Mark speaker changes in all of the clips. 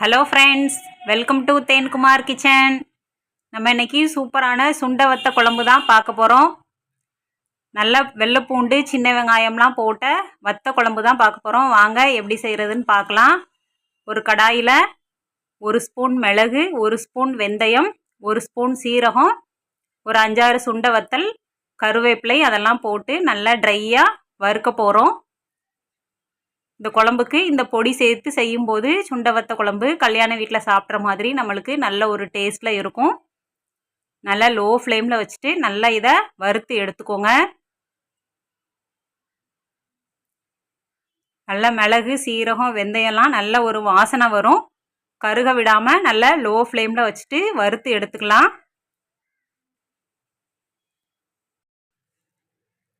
Speaker 1: Hello friends welcome to Thenkumar kitchen நம்ம இன்னைக்கு சூப்பரான சுண்டை வத்த குழம்பு தான் பார்க்க போகிறோம் நல்ல வெள்ளைப்பூண்டு சின்ன வெங்காயம்லாம் போட்ட வத்த குழம்பு தான் பார்க்க போகிறோம் வாங்க எப்படி செய்கிறதுன்னு பார்க்கலாம். ஒரு கடாயில் ஒரு ஸ்பூன் மிளகு ஒரு ஸ்பூன் வெந்தயம் ஒரு ஸ்பூன் சீரகம் ஒரு அஞ்சாறு சுண்டை வத்தல் கருவேப்பிலை அதெல்லாம் போட்டு நல்லா ட்ரையாக வறுக்க போகிறோம் இந்த குழம்புக்கு இந்த பொடி சேர்த்து செய்யும்போது சுண்டவத்த குழம்பு கல்யாண வீட்டில் சாப்பிட்ற மாதிரி நம்மளுக்கு நல்ல ஒரு டேஸ்ட்டில் இருக்கும். நல்லா லோ ஃப்ளேமில் வச்சுட்டு நல்லா இதை வறுத்து எடுத்துக்கோங்க. நல்லா மிளகு சீரகம் வெந்தயம்லாம் நல்ல ஒரு வாசனை வரும். கருக விடாமல் நல்லா லோ ஃப்ளேமில் வச்சுட்டு வறுத்து எடுத்துக்கலாம்.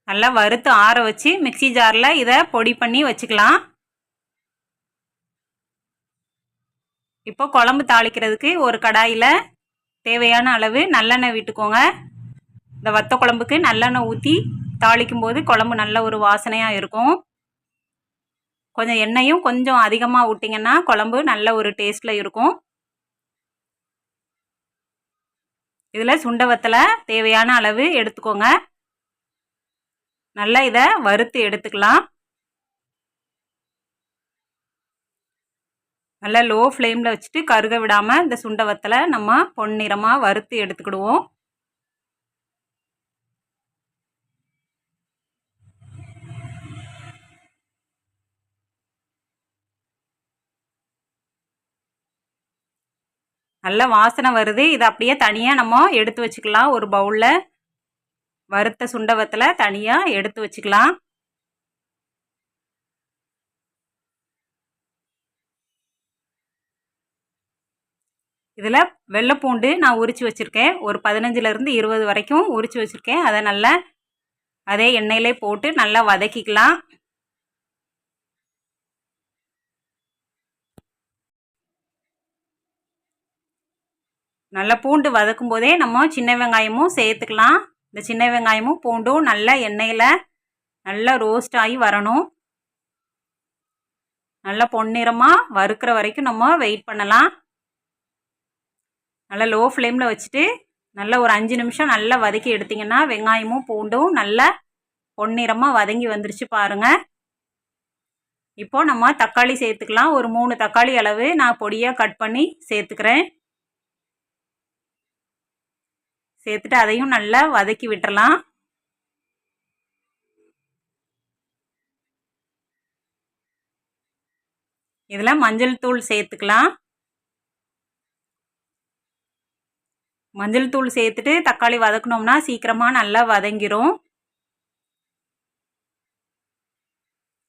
Speaker 1: நல்லா வறுத்து ஆற வச்சு மிக்சி ஜாரில் இதை பொடி பண்ணி வச்சுக்கலாம். இப்போ குழம்பு தாளிக்கிறதுக்கு ஒரு கடாயில் தேவையான அளவு நல்லெண்ணெய் விட்டுக்கோங்க. இந்த வத்த குழம்புக்கு நல்லெண்ணெய் ஊற்றி தாளிக்கும் போது குழம்பு நல்ல ஒரு வாசனையாக இருக்கும். கொஞ்சம் எண்ணெயும் கொஞ்சம் அதிகமாக விட்டிங்கன்னா குழம்பு நல்ல ஒரு டேஸ்ட்டில் இருக்கும். இதில் சுண்ட வத்தலை தேவையான அளவு எடுத்துக்கோங்க. நல்லா இதை வறுத்து எடுத்துக்கலாம். நல்லா லோ ஃப்ளேமில் வச்சுட்டு கருக விடாமல் இந்த சுண்டை வத்தலை நம்ம பொன்னிறமாக வறுத்து எடுத்துக்கிடுவோம். நல்ல வாசனை வருது. இதை அப்படியே தனியாக நம்ம எடுத்து வச்சுக்கலாம். ஒரு பவுலில் வறுத்த சுண்டவத்தில் தனியாக எடுத்து வச்சுக்கலாம். இதில் வெள்ளைப்பூண்டு நான் உரித்து வச்சுருக்கேன். ஒரு பதினஞ்சுலேருந்து இருபது வரைக்கும் உரித்து வச்சுருக்கேன். அதை நல்லா அதே எண்ணெயிலே போட்டு நல்லா வதக்கிக்கலாம். நல்லா பூண்டு வதக்கும் போதே நம்ம சின்ன வெங்காயமும் சேர்த்துக்கலாம். இந்த சின்ன வெங்காயமும் பூண்டும் நல்லா எண்ணெயில் நல்லா ரோஸ்ட் ஆகி வரணும். நல்லா பொன்னிறமாக வறுக்கிற வரைக்கும் நம்ம வெயிட் பண்ணலாம். நல்லா லோ ஃப்ளேமில் வச்சுட்டு நல்லா ஒரு அஞ்சு நிமிஷம் நல்லா வதக்கி எடுத்திங்கன்னா வெங்காயமும் பூண்டும் நல்லா பொன்னிறமாக வதங்கி வந்துருச்சு பாருங்கள் இப்போ நம்ம தக்காளி சேர்த்துக்கலாம். ஒரு மூணு தக்காளி அளவு நான் பொடியாக கட் பண்ணி சேர்த்துக்கிறேன். சேர்த்துட்டு அதையும் நல்லா வதக்கி விட்டுறலாம். இதில் மஞ்சள் தூள் சேர்த்துக்கலாம். மஞ்சள் தூள் சேர்த்துட்டு தக்காளி வதக்கணும்னா சீக்கிரமாக நல்லா வதங்கிரும்.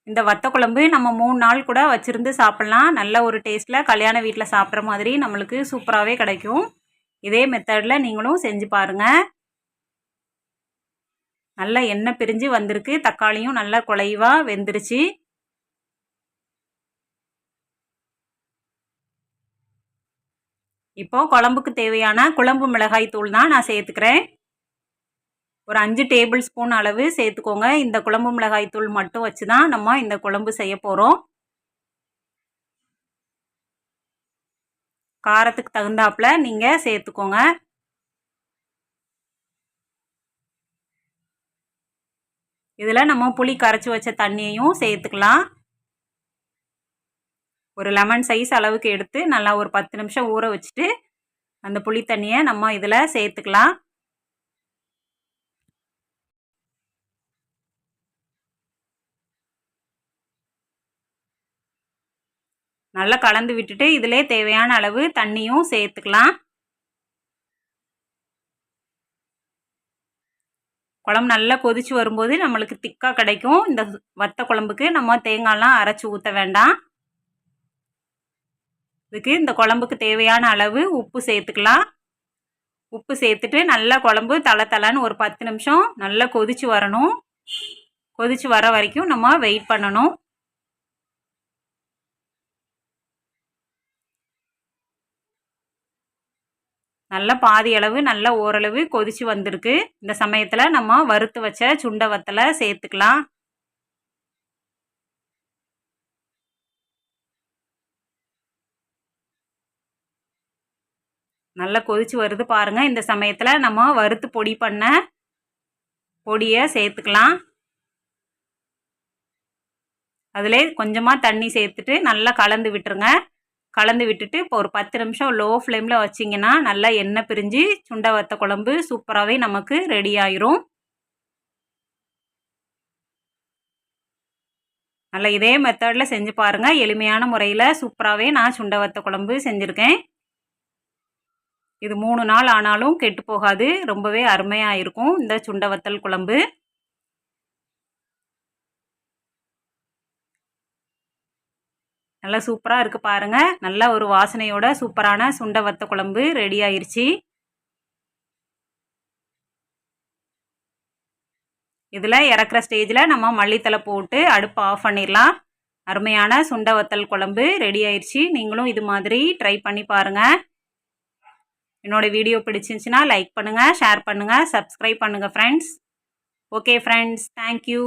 Speaker 1: இந்த வத்த குழம்பு நம்ம மூணு நாள் கூட வச்சுருந்து சாப்பிட்லாம். நல்ல ஒரு டேஸ்ட்டில் கல்யாண வீட்டில் சாப்பிட்ற மாதிரி நம்மளுக்கு சூப்பராகவே கிடைக்கும். இதே மெத்தடில் நீங்களும் செஞ்சு பாருங்கள் நல்லா எண்ணெய் பிரிஞ்சு வந்திருக்கு. தக்காளியும் நல்லா குலைவாக வெந்துருச்சு. இப்போ குழம்புக்கு தேவையான குழம்பு மிளகாய் தூள் தான் நான் சேர்த்துக்கிறேன். ஒரு அஞ்சு டேபிள் ஸ்பூன் அளவு சேர்த்துக்கோங்க. இந்த குழம்பு மிளகாய் தூள் மட்டும் வச்சு தான் நம்ம இந்த குழம்பு செய்ய போகிறோம் காரத்துக்கு தகுந்தாப்புல நீங்கள் சேர்த்துக்கோங்க. இதில் நம்ம புளி கரைச்சி வச்ச தண்ணியையும் சேர்த்துக்கலாம். ஒரு லெமன் சைஸ் அளவுக்கு எடுத்து நல்லா ஒரு பத்து நிமிஷம் ஊற வச்சுட்டு அந்த புளி தண்ணியை நம்ம இதில் சேர்த்துக்கலாம். நல்லா கலந்து விட்டுட்டு இதிலே தேவையான அளவு தண்ணியும் சேர்த்துக்கலாம். குழம்பு நல்லா கொதித்து வரும்போது நம்மளுக்கு திக்காக கிடைக்கும். இந்த வத்த குழம்புக்கு நம்ம தேங்காய்லாம் அரைச்சி ஊற்ற வேண்டாம். இதுக்கு இந்த குழம்புக்கு தேவையான அளவு உப்பு சேர்த்துக்கலாம். உப்பு சேர்த்துட்டு நல்லா குழம்பு தலை தலைன்னு ஒரு பத்து நிமிஷம் நல்லா கொதித்து வரணும். கொதித்து வர வரைக்கும் நம்ம வெயிட் பண்ணணும். நல்லா பாதி அளவு நல்லா ஓரளவு கொதித்து வந்திருக்கு. இந்த சமயத்தில் நம்ம வறுத்து வச்ச சுண்டை வத்தலை சேர்த்துக்கலாம். நல்லா கொதிச்சு வருது பாருங்கள் இந்த சமயத்தில் நம்ம வறுத்து பொடி பண்ண பொடியை சேர்த்துக்கலாம். அதில் கொஞ்சமாக தண்ணி சேர்த்துட்டு நல்லா கலந்து விட்டுருங்க. கலந்து விட்டுட்டு இப்போ ஒரு பத்து நிமிஷம் லோ ஃப்ளேமில் வச்சிங்கன்னா நல்லா எண்ணெய் பிரிஞ்சு சுண்டை வத்த குழம்பு சூப்பராகவே நமக்கு ரெடி ஆயிரும். நல்லா இதே மெத்தடில் செஞ்சு பாருங்கள் எளிமையான முறையில் சூப்பராகவே நான் சுண்டை வத்த குழம்பு செஞ்சுருக்கேன். இது மூணு நாள் ஆனாலும் கெட்டு போகாது. ரொம்பவே அருமையாக இருக்கும் இந்த சுண்டை வத்தல் குழம்பு. நல்லா சூப்பராக இருக்குது பாருங்கள் நல்ல ஒரு வாசனையோட சூப்பரான சுண்டை வத்த குழம்பு ரெடி ஆயிடுச்சு இதில் இறக்குற ஸ்டேஜில் நம்ம மல்லித்தலை போட்டு அடுப்பை ஆஃப் பண்ணிடலாம். அருமையான சுண்டை வத்தல் குழம்பு ரெடி ஆயிடுச்சு நீங்களும் இது மாதிரி ட்ரை பண்ணி பாருங்கள் என்னோடய வீடியோ பிடிச்சிருந்துச்சின்னா லைக் பண்ணுங்கள் ஷேர் பண்ணுங்கள் சப்ஸ்கிரைப் பண்ணுங்கள் friends okay friends thank you